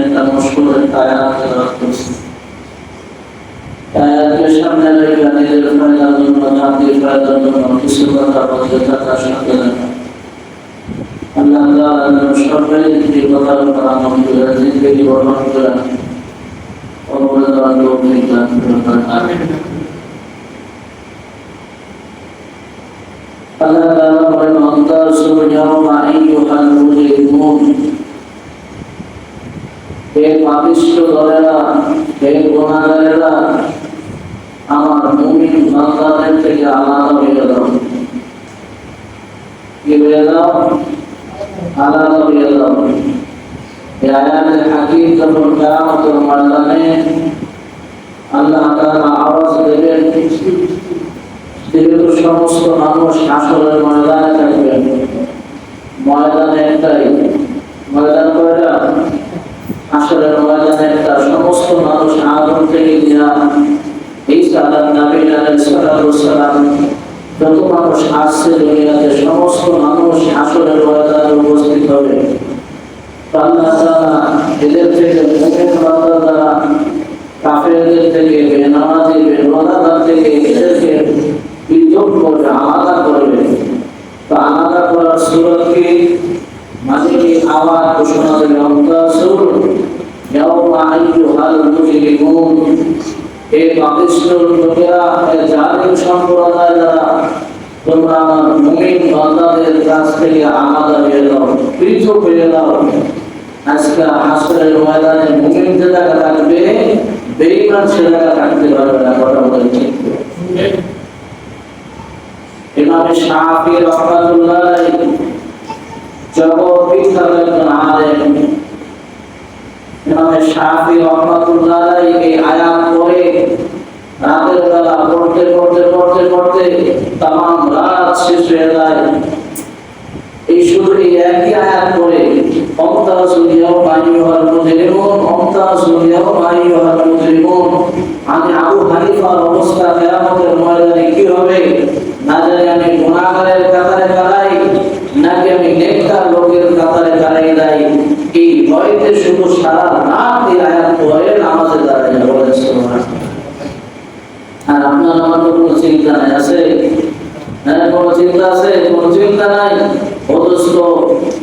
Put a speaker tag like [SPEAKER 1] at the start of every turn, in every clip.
[SPEAKER 1] একটা মশহুর আয়াত তেলাওয়াত করছি আয়াতের সামনে রেখে নিজের ফায়দার জন্য জাতির ফায়দার জন্য কিছু কথা বলতে থাকার সাথে আল্লাহ তাআলা সবাই এই কথার উপর আমল করে জিন্দগি বর্ণন করে অমর দেওয়ার তৌফিক দান করুন আমিন আল্লাহ তাআলা বলেন অন্তাসু ইয়াওমা আইয়ুহাল মুজরিমুন হে পাপিষ্ঠ দলেরা হে গুণাগারেরা আমার মুমিন বান্দাদের থেকে আলাদা হয়ে যাও কি হয়ে যাও আলাদা হয়ে যাও এই আয়াতের হাকিম যখন কিয়ামতের ময়দানে আল্লাহ তাআলা আওয়াজ দেবেন যেহেতু সমস্ত মানুষ আসলের ময়দানে থাকবেন ময়দানে একটাই। ময়দান কয়টা? আসলের ময়দানে একটা। সমস্ত মানুষ আগুন থেকে দিয়া ঈসা আলাহ নবী আলাইহিস সালাম, যত মানুষ আসছে দুনিয়াতে, সমস্ত মানুষ আসলের ময়দানে উপস্থিত হবে। আল্লাহ এদের থেকে মুমিন বান্দা দ্বারা কাফেরদের থেকে থেকে এদেরকে পৃথক আলাদা করবে তো আলাদা করার সুরত কি মানে কি আওয়াজ ঘোষণা দেবে অন্তাসুর ইয়াউমা আইয়ুহাল মুজরিমুন। হে পাপিষ্ঠ লোকেরা তোমরা আমার মুমিন বান্দাদের আলাদা হয়ে যাও, পৃথক হয়ে যাও। আজকে হাসরের ময়দানে মুমিন যে জায়গা থাকবে, বেঈমান সে থাকতে পারবে না, কথা বলে ইমাম শাফি রহমাতুল্লাহ জগৎ বিখ্যাত একজন আলেম ইমাম শাফি রহমাতুল্লাহ এই আয়াত পড়ে রাতের বেলা পড়তে পড়তে পড়তে পড়তে তামাম রাত শেষ হয়ে যায়। এই শুধু এই একই আয়াত পড়ে অমতা সুলিয়াও মাইয়ুহাল মুজরিমুন অমতা সুলিয়াও মাইয়ুহাল মুজরিমুন আমি আবু হানিফার অবস্থা কিয়ামতের ময়দানে কি হবে? আর আপনার কোনো চিন্তা নাই, আছে? কোনো চিন্তা আছে? কোনো চিন্তা নাই?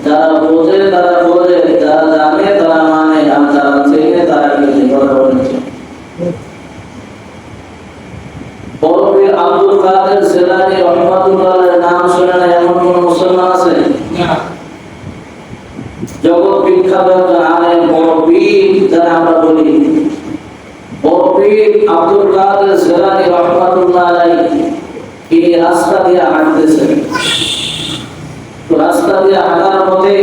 [SPEAKER 1] যারা বোঝে তারা বোঝে যারা জানে তারা মানে আর যারা চেনে তারা কিছু কথা বলেছে বরফির আব্দুল কাদের জেলানি রহমাতুল্লাহের নাম শুনে না এমন কোন মুসলমান আছে জগৎ বিখ্যাত একজন আলেম বড় বীর যারা আমরা বলি বরফির আব্দুল কাদের জেলানি রহমাতুল্লাহ আলাইহি তিনি রাস্তা দিয়ে হাঁটতেছেন তো রাস্তা দিয়ে পথে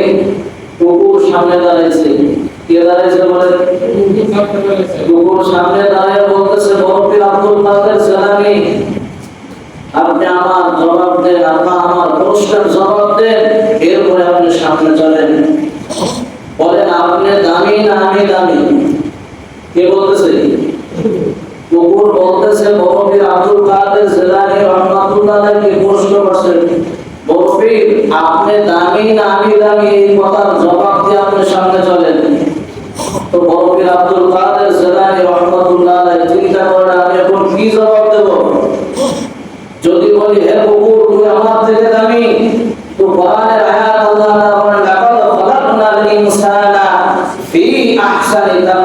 [SPEAKER 1] কুকুর সামনে দাঁড়াইছে। কে দাঁড়াইছে বলে কুকুর সামনে দাঁড়িয়ে বলতেছে, বরফির আব্দুল কাদের জেলানি, আপনি আমার জবাব দেন আপনার আমার প্রশ্নের জবাব দেন, এরপরে আপনি সামনে চলেন। বলেন, আপনি দামি না আমি দামি? কে বলতেছে? কুকুর বলতেছে, বরফির আব্দুল কাদের জেলানি রহমাতুল্লাহকে প্রশ্ন করছে বরফির আপনি দামি না দামি এই কথার জবাব দিয়ে আপনি সামনে চলেন। তো বরফির আব্দুল কাদের জেলানি রহমাতুল্লাহ চিন্তা করে আমি এখন কি জবাব দেব? যদি বলি, হে কুকুর তুই আমার থেকে দামি, তো কোরআনের আয়াত আল্লাহ তাআলা বলেন, লাকাদ খালাকনাল ইনসানা ফি আহসানি তাকবীর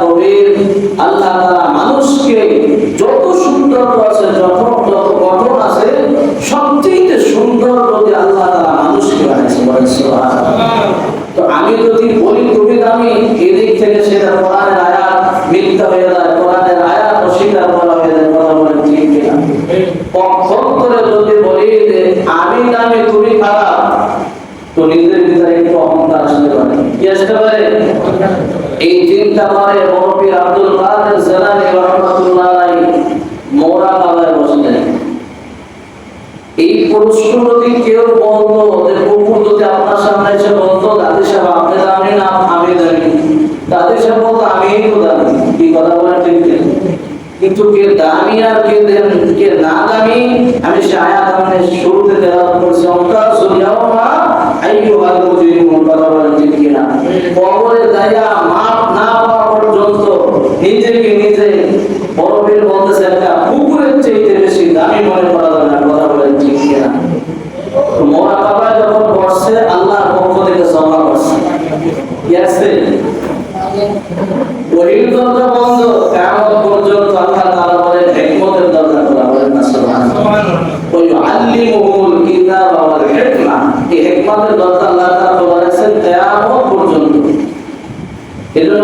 [SPEAKER 1] আছে? ওহির দরজা বন্ধ কেমন পর্যন্ত আল্লাহ তাআলা বলেন হিকমতের দরজা খোলা বলেন না সুবহানাল্লাহ। ওই আল্লিমুহুল কিতাব ওয়াল হিকমা। এই হিকমতের দরজা আল্লাহ তাআলা বলেছেন কিয়ামত পর্যন্ত। এজন্য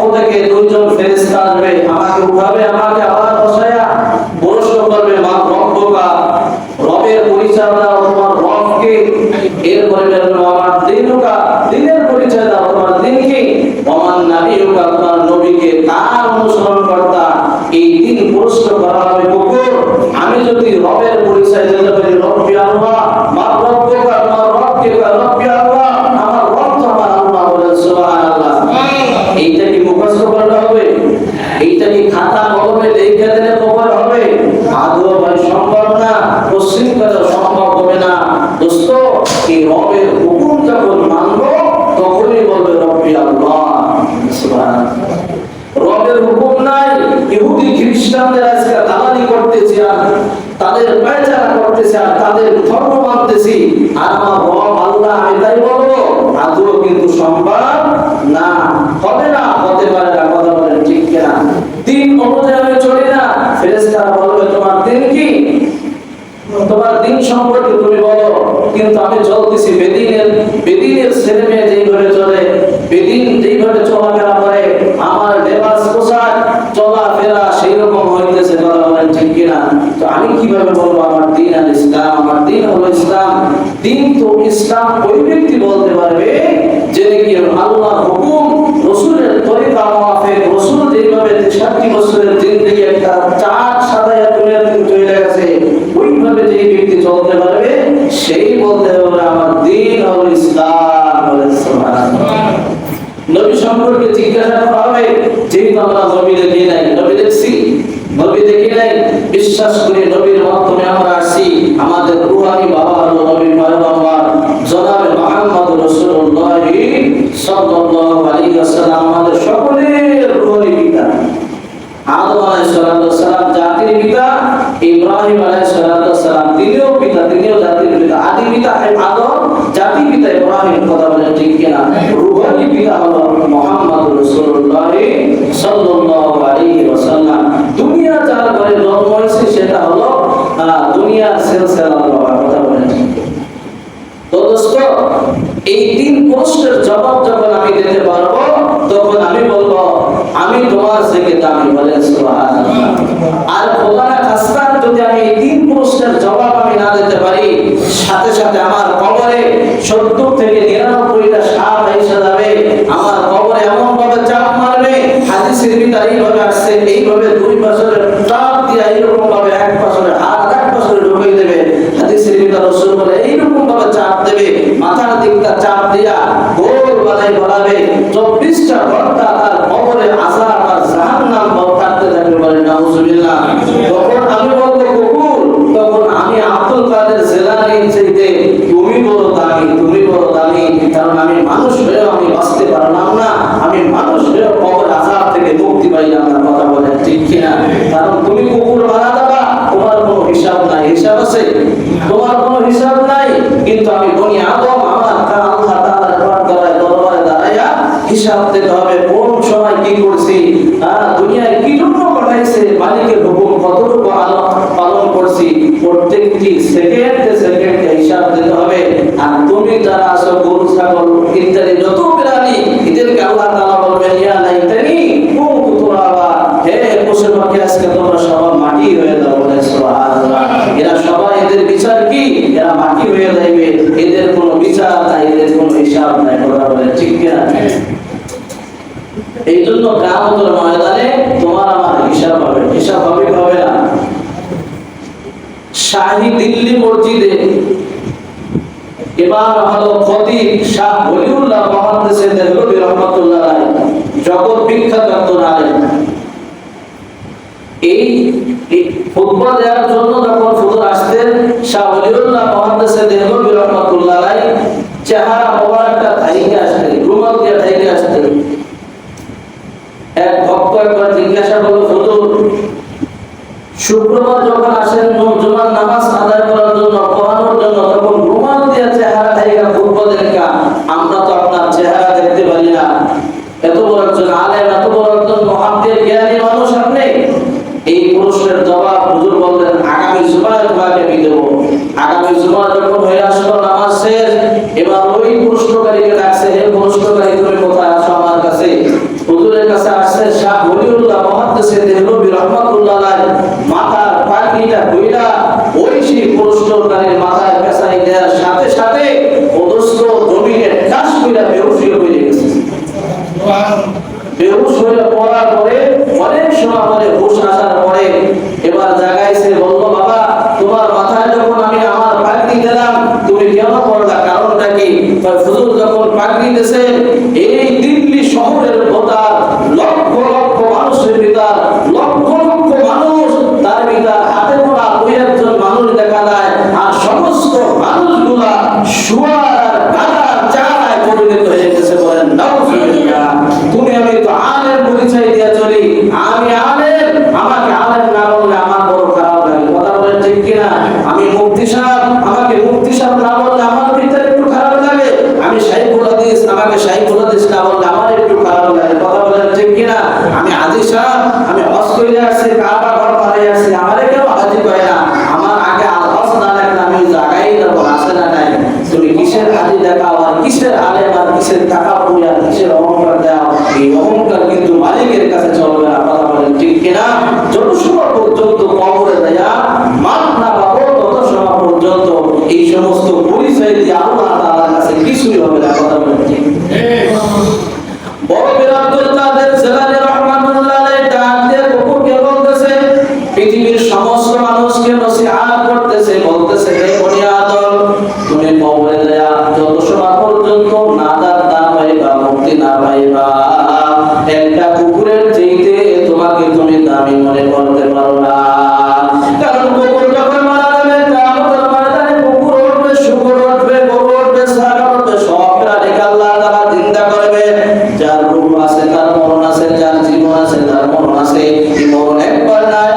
[SPEAKER 1] পক্ষ থেকে দুইজন ফেরেশতা আসবে, আমাকে উঠাবে, আমাকে আবার বসায়া প্রশ্ন করবে। মা রব্বকা রবের পরিচয় দাও তোমার রবকে এরপরে বলবে করতেছে আর তাদের ধর্ম মানতেছি। আর আমার রব আল্লাহ, আমি তাই বলব, আদৌ কিন্তু সম্ভব? না, হবে না, হতে পারে না, কথা বলেন ঠিক কিনা? দিন অনুযায়ী আমি চলি না, ফেরেশতারা বলবে, তোমার দিন কি? তোমার দিন সম্পর্কে তুমি বলো। কিন্তু আমি চলতেছি বেদিনের বেদিনের ছেলে মেয়ে যেইভাবে চলে, বেদিন যেইভাবে চলাফেরা করে, আমার লেবাস পোশাক, চলাফেরা সেই রকম হইতেছে, কথা বলেন ঠিক কিনা? তো আমি কীভাবে বলব আমার দিন আল ইসলাম আমার দিন হলো ইসলাম, দিন তো ইসলাম ওই ব্যক্তি বলতে পারবে যে কি আল্লাহ হুকুম, রসুলের তরিকা মাফিক রসুল যেভাবে ষাটটি বছরের দিন থেকে একটা চার সাদায়া দুনিয়া থেকে চলে গেছে, ওইভাবে যে ব্যক্তি চলতে পারবে, সেই বলতে পারবে, আমার দিন হলো ইসলাম নবী সম্পর্কে জিজ্ঞাসা করা হবে, যেহেতু আমরা নবী দেখি নাই নবী নবী দেখি নাই বিশ্বাস করি নবীর মাধ্যমে আমরা আসছি আমাদের রুহানি বাবা হলো নবী পয়গম্বর। জনাবে সাল্লাল্লাহু আলাইহি ওয়াসাল্লাম। আমাদের সকলের রুহানি পিতা। আদম আলাইহিসসালাম জাতির পিতা। ইব্রাহিম আলাইহিসসালাম তিনিও পিতা, তিনিও জাতির পিতা। আদি পিতা আদম, জাতি পিতা ইব্রাহিম। কথা বলেন ঠিক কিনা? রুহানি পিতা হলো জবাব যখন আমি দিতে পারব, তখন আমি বলব, আমি তোমার থেকে দামি বলেন আর খোদানা খাস্তার যদি আমি এই তিন পুরুষের জবাব আমি না দিতে পারি, সাথে সাথে আমার কবরে সত্তর থেকে নিরানব্বইটা সাপ এসে যাবে। আমার কবরে এমন ভাবে চাপ মারবে, হাদিসের ভিতরে এইভাবে আসছে, এইভাবে দুই বছরের চাপ দিয়ে এইরকম ভাবে এক বছরের ছেলেটা রসুল বলে এইরকম ভাবে চাপ দেবে, মাথার দিকটা চাপ দিয়া বলাবে, চব্বিশটা ঘণ্টা তার কবরে আসার আর জাহান নাম থাকতে থাকবে বলে তখন আমি কুকুর তখন আমি আব্দুল কাদের জেলানি চাইতে, তুমি বড় দামি, তুমি বড় দামি। কারণ আমি মানুষ হয়েও আমি বাঁচতে পারলাম না, আমি মানুষ হয়েও কবর আসার থেকে মুক্তি পাইলাম না, কথা ঠিক কিনা? কারণ তুমি কুকুর মারা দুনিয়ায় কি জন্য পাঠাইছে মালিকের হুকুম কতটুকু আলম পালন করছি, প্রত্যেকটি সেকেন্ডে সেকেন্ডে হিসাব দিতে হবে। আর তুমি যারা মসজিদে। এবার হলো ফতি শাহ বলিউল্লাহ মহাদেশে দেহলবি রহমতুল্লাহ রায় জগৎ বিখ্যাত একজন আলেম। এই ফুটবল দেওয়ার জন্য যখন ফুতুর আসতেন, শাহ বলিউল্লাহ মহাদেশে দেহলবি রহমতুল্লাহ রায় চেহারা মোবারকটা ধাইকে আসতেন, রুমাল দিয়ে ধাইকে আসতেন। এক ভক্ত একবার জিজ্ঞাসা করল ফুতুর শুক্রবার যখন আসেন অনেক সময় আমাদের হুশ আসার পরে এবার জায়গায় সে বাবা, তোমার মাথায় যখন আমি আমার পাগড়ি দিলাম, তুমি কেন পড়লা কারণটা কি? যখন পাগড়ি দিয়েছে এই নাই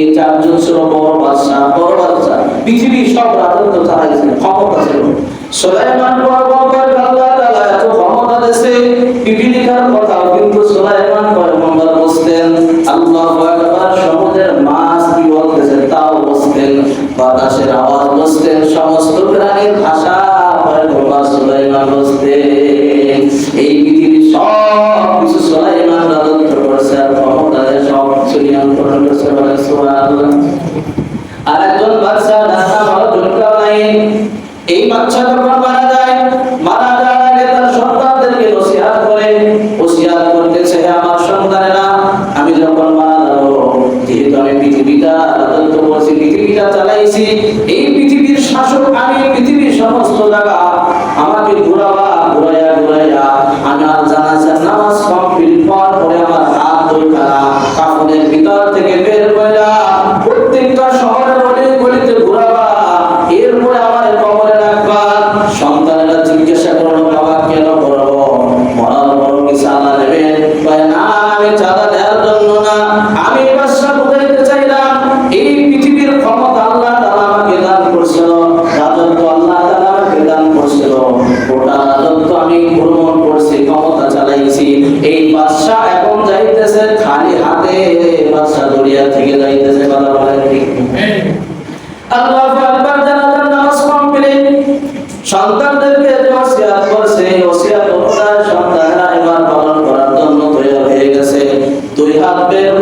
[SPEAKER 1] এই চারজন ছিল বড় বাদশাহ বড় বাদশাহ। পৃথিবীর সব রাজত্ব তারা গেছেন ক্ষমতা ছিল। সুলাইমান বড় আল্লাহ তাআলা এত ক্ষমতা দিয়েছে পিপিলিকার কথা, কিন্তু সুলাইমান সুবহানাল্লাহ। আরেকজন বাদশা নাম হলো জুলকারনাইন এই বাদশা যখন মারা যায়, মারা যাওয়ার আগে তার সন্তানদেরকে নসিহত করে, নসিহত করতেছে আমার সন্তানেরা, আমি যখন মারা যাব, যেহেতু আমি পৃথিবীটা রাজত্ব করছি পৃথিবীটা চালাইছি, এই পৃথিবীর শাসক, আমি পৃথিবীর সমস্ত জায়গা আমাকে ঘোরাবো Isabel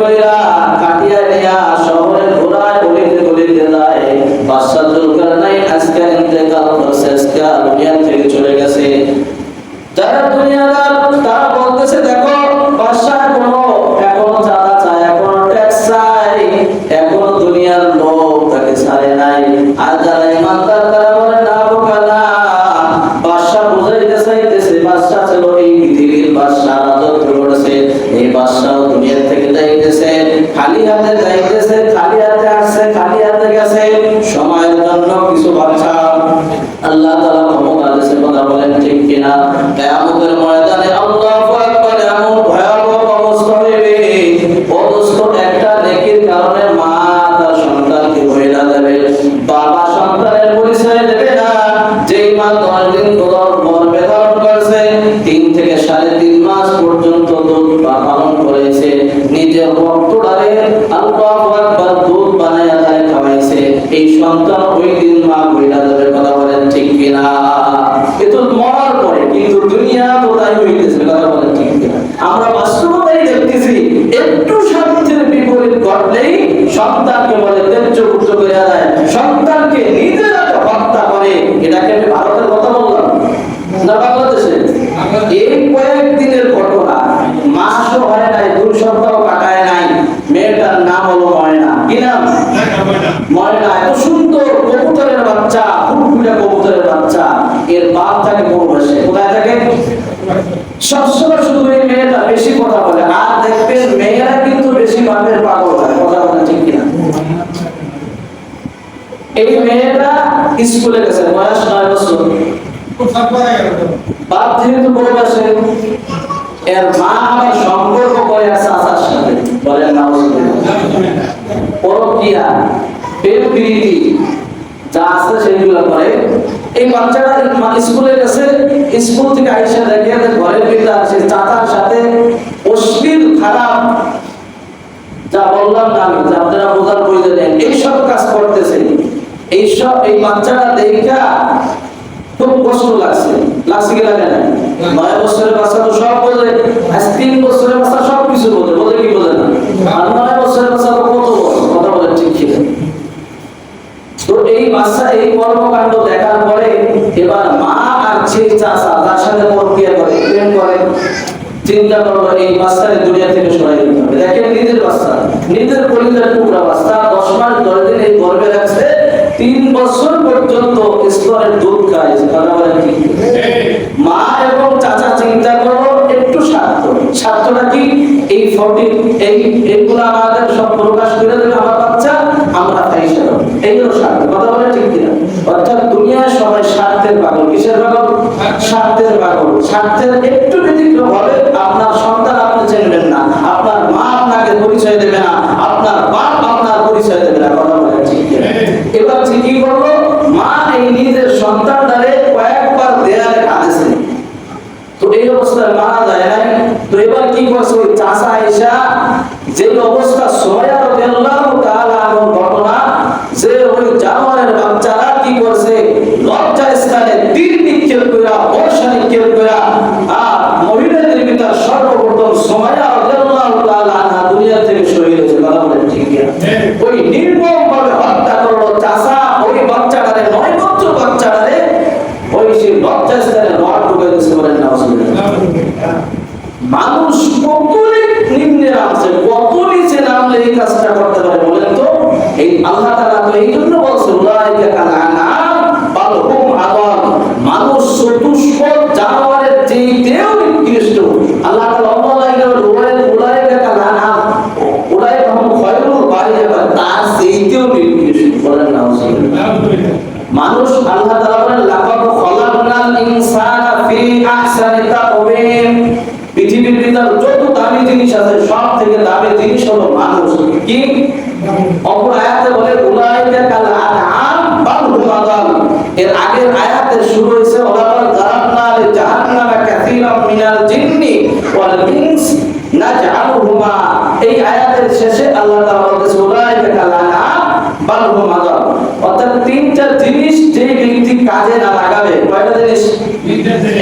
[SPEAKER 1] স্কুলে গেছে, বয়স নয় বছর। বাপ যেহেতু বড় বয়সে এর মা আবার সম্পর্ক করে আছে আসার সাথে। বলেন না পরকিয়া যা আছে করে। এই স্কুলে গেছে, স্কুল থেকে আইসা দেখে ঘরের পিতা আছে সাথে অশ্লীল খারাপ। যা বললাম না আপনারা বোঝার প্রয়োজন এইসব কাজ করতেছে। এইসব এই বাচ্চাটা দেখা খুব কষ্ট লাগছে। লাগছে কি লাগে না? নয় বছরের বাচ্চা তো সব বোঝে আজ তিন বছরের বাচ্চা সব কিছু বোঝে বোঝে কি বোঝে না? আর নয় বছরের বাচ্চা তো কত কথা বলে ঠিক ছিল তো এই বাচ্চা এই কর্মকাণ্ড দেখার পরে এবার মা আর ছেলে চাষা তার সাথে প্রক্রিয়া করে, প্রেম করে, চিন্তা করল এই বাচ্চাকে দুনিয়া থেকে সরাই দিতে হবে। দেখেন নিজের বাচ্চা, নিজের পরিবারের টুকরা বাচ্চা, দশ মাস দশ দিন এই গর্বে রাখছে পর্যন্ত দুধ কি? মা এবং চাচা চিন্তা করো, একটু স্বার্থ। স্বার্থটা কি? এই ফটো এই আমাদের সব প্রকাশ করে দেবে আমার বাচ্চা, আমরা খাই সেরকম। স্বার্থ। কথা ঠিক কিনা? অর্থাৎ দুনিয়ার সবাই স্বার্থের পাগল। কিসের পাগল? স্বার্থের পাগল। স্বার্থের একটু ব্যতিক্রম হবে আপনার সন্তান আপনি চিনবেন না। আপনার মা আপনাকে পরিচয় দেবে না। আপনার বাপ চাষা এসা যে অবস্থা সোয়া রাদিয়াল্লাহু তাআলা আনহু ঘটনা যে ওই জানোয়ারের বাচ্চারা কি করছে লজ্জা স্থানে তীর নিক্ষেপ কইরা বর্ষা নিক্ষেপ কইরা আর মহিলাদের ভিতর সর্বপ্রথম সোয়া রাদিয়াল্লাহু তাআলা আনহা দুনিয়া থেকে সরে গেছে কথা বলেন ঠিক কি না? ওই নির্মম ভাবে হত্যা করল চাষা ওই বাচ্চাটারে নয় বছর বাচ্চাটারে ওই সেই লজ্জা স্থানে রড ঢুকে দিয়েছে বলেন না মানুষ কত নিম্নে নামছে কত নিচে নামলে এই কাজটা করতে পারে বলেন তো এই আল্লাহ তাআলা তো এই জন্য বলছে, উলাইকা কাল আনাম, বাল হুম মানুষ চতুষ্পদ জানোয়ারের চেয়েও নিকৃষ্ট। আল্লাহ তাআলা উলাইকা উলাইকা উলাইকা কাল আনাম। উলাইকা হুম খায়রুল বারিয়া তার চেয়েও নিকৃষ্ট বলেন না মানুষ আল্লাহ তাআলা বলেন লাকাদ খলাকনাল ইনসানা ফি আহসানি তাকওয়িম। পৃথিবীর ভিতর যত দামি জিনিস আছে সব থেকে দামি জিনিস হলো মানুষ। কি? অপর আয়াতে বলে, উলাইকা কাল আনআম বাল হুম এর আগের আয়াতে শুরু হয়েছে ওলাকাদ যারাবনা লি কাসীরাম মিনাল জিন্নি ওয়াল ইনস নাজআলুহুমা। এই আয়াতের শেষে আল্লাহ তাআলা বলতেছে, উলাইকা কাল আনআম বাল হুম আদাল অর্থাৎ তিনটা জিনিস যে ব্যক্তি কাজে না লাগাবে, কয়টা জিনিস?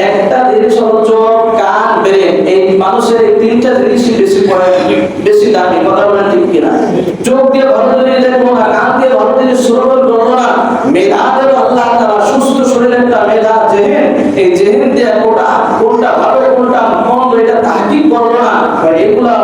[SPEAKER 1] একটা জিনিস হলো চোখ, কান, ব্রেন। এই মানুষের এই তিনটা জিনিসই বেশি পড়ে, বেশি দামি। কথা বলেন ঠিক কিনা? চোখ দিয়ে জিনিস দেখব না কান দিয়ে জিনিস শ্রবণ মেধা সুস্থ শরীরের একটা মেধা জেহেন এই কোনটা ভালো, কোনটা মন্দ, এটা তাহকিক করব না এগুলা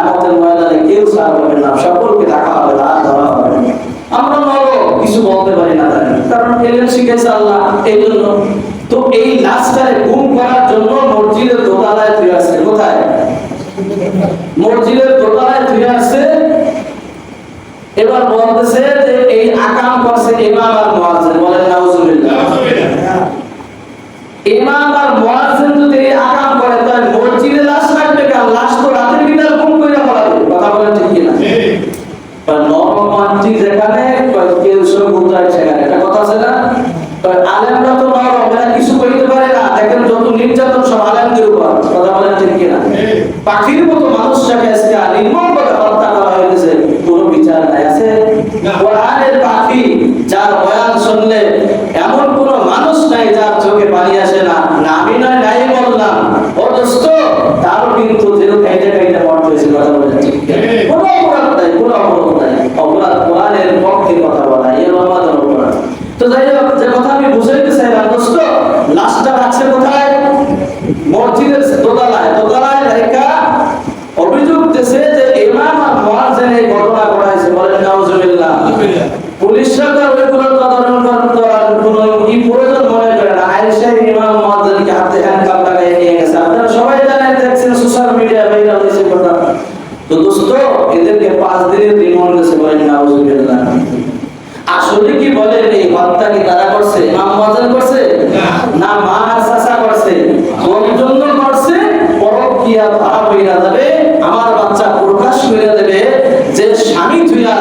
[SPEAKER 1] আমাদের ময়দানে কেউ হবে না। সকলকে দেখা হবে না ধরা হবে আমরা নর কিছু বলতে পারি না কারণ এলেন শিখেছে আল্লাহ এই জন্য তো এই লাশটারে গুম করার জন্য মসজিদের দোতলায় তুই আসছে কোথায় মসজিদের দোতলায় তুই আসছে এবার বলতেছে যে এই আকাম করছে ইমাম আর মুয়াজ্জিন বলেন নাউজুবিল্লাহ ইমাম আর মুয়াজ্জিন যদি এই আকাম করে তাহলে মসজিদে লাশ রাখবে কেন লাশ তো রাতের ভিতর গুম কইরা পড়াবে কথা বলেন ঠিক কি না নরমান্টি যেখানে কেউ সব বুঝায় সেখানে একটা কথা আছে না কয় আলেমরা তো নরম এরা কিছু কইতে পারে না দেখেন যত নির্যাতন সব আলেমদের উপর কথা বলেন ঠিক কিনা পাখির মতো মানুষটাকে আজকে নির্মম করে হত্যা করা হয়েছে কোনো বিচার নাই আছে কোরআনের পাখি যার বয়ান শুনলে এমন কোন মানুষ নাই যার চোখে পানি আসে না না আমি নয় নাই বললাম ও দোস্ত দিনের রিমান্ড গেছে বলেন নাউজুবিল্লাহ আসলে কি বলেন এই হত্যা কি তারা করছে ইমাম মুয়াজ্জিন করছে না মা আর চাচা করছে কোন জন্য করছে হইয়া যাবে, আমার বাচ্চা প্রকাশ করে দেবে যে স্বামী থুইয়া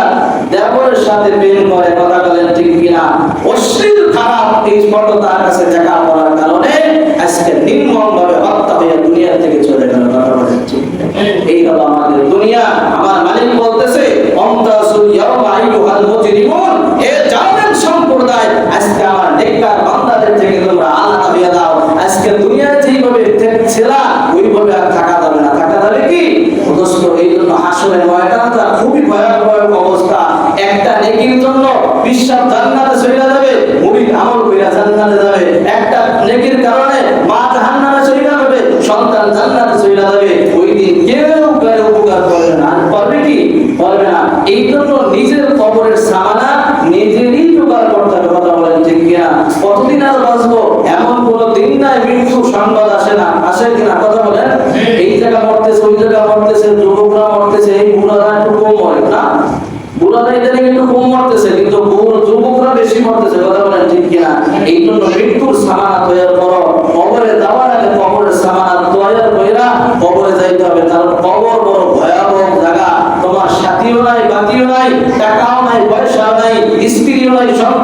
[SPEAKER 1] দেবরের সাথে প্রেম করে, কথা বলেন ঠিক কিনা? অশ্লীল খারাপ এই ফটো তার কাছে দেখা পড়ার কারণে আজকে নির্মম ভাবে হত্যা হইয়া দুনিয়া থেকে চলে গেল এই হলো আমাদের দুনিয়া। আমার মালিক বলতেছে অমতাসুল ইয়াউমা আইয়ুহাল মুজরিমুন। এ জালেম সম্প্রদায়, আজকে আমার নেককার বান্দাদের থেকে তোমরা আলাদা হয়ে দাও আজকে দুনিয়ায় যেইভাবে ছিলা ওইভাবে আর থাকা যাবে না থাকা যাবে কি দোস্ত এই জন্য হাসরের ময়দানটা খুবই ভয়াবহ অবস্থা একটা নেকির জন্য বিশ্বাস জান্নাতে চলে যাবে মুরিদ আমল কইরা জান্নাতে যাবে। একটা নেকির কারণে মা জাহান্নামে চলে যাবে, সন্তান জান্নাতে চলে যাবে। ওই দিন কেউ কারও উপকার করবে না। পারবে কি? পারবে না। এই জন্য নিজের কবরের সামানা নিজেরই জোগাড় করতে হবে, কথা বলেন ঠিক কিনা? কতদিন আর বাঁচবো? এমন কোন দিন নাই মৃত্যু সংবাদ আসে না। আসে কিনা? কথা বলেন এই জায়গা মরতেছে ওই জায়গা মরতেছে যুবকরা মরতেছে এই বুড়ারা একটু কম মরে না বুড়ারা ইদানিং একটু কম মরতেছে কিন্তু বুড়ো যুবকরা বেশি মরতেছে কথা বলেন ঠিক কিনা এই জন্য মৃত্যুর সামানা তৈরি করো কবরে যাওয়ার আগে কবরের সামানা তৈরি কইরা কবরে যাইতে হবে কারণ কবর বড় ভয়াবহ জায়গা তোমার সাথীও নাই বাতিও নাই টাকাও নাই পয়সা নাই স্ত্রীও নাই সন্তান নাই সব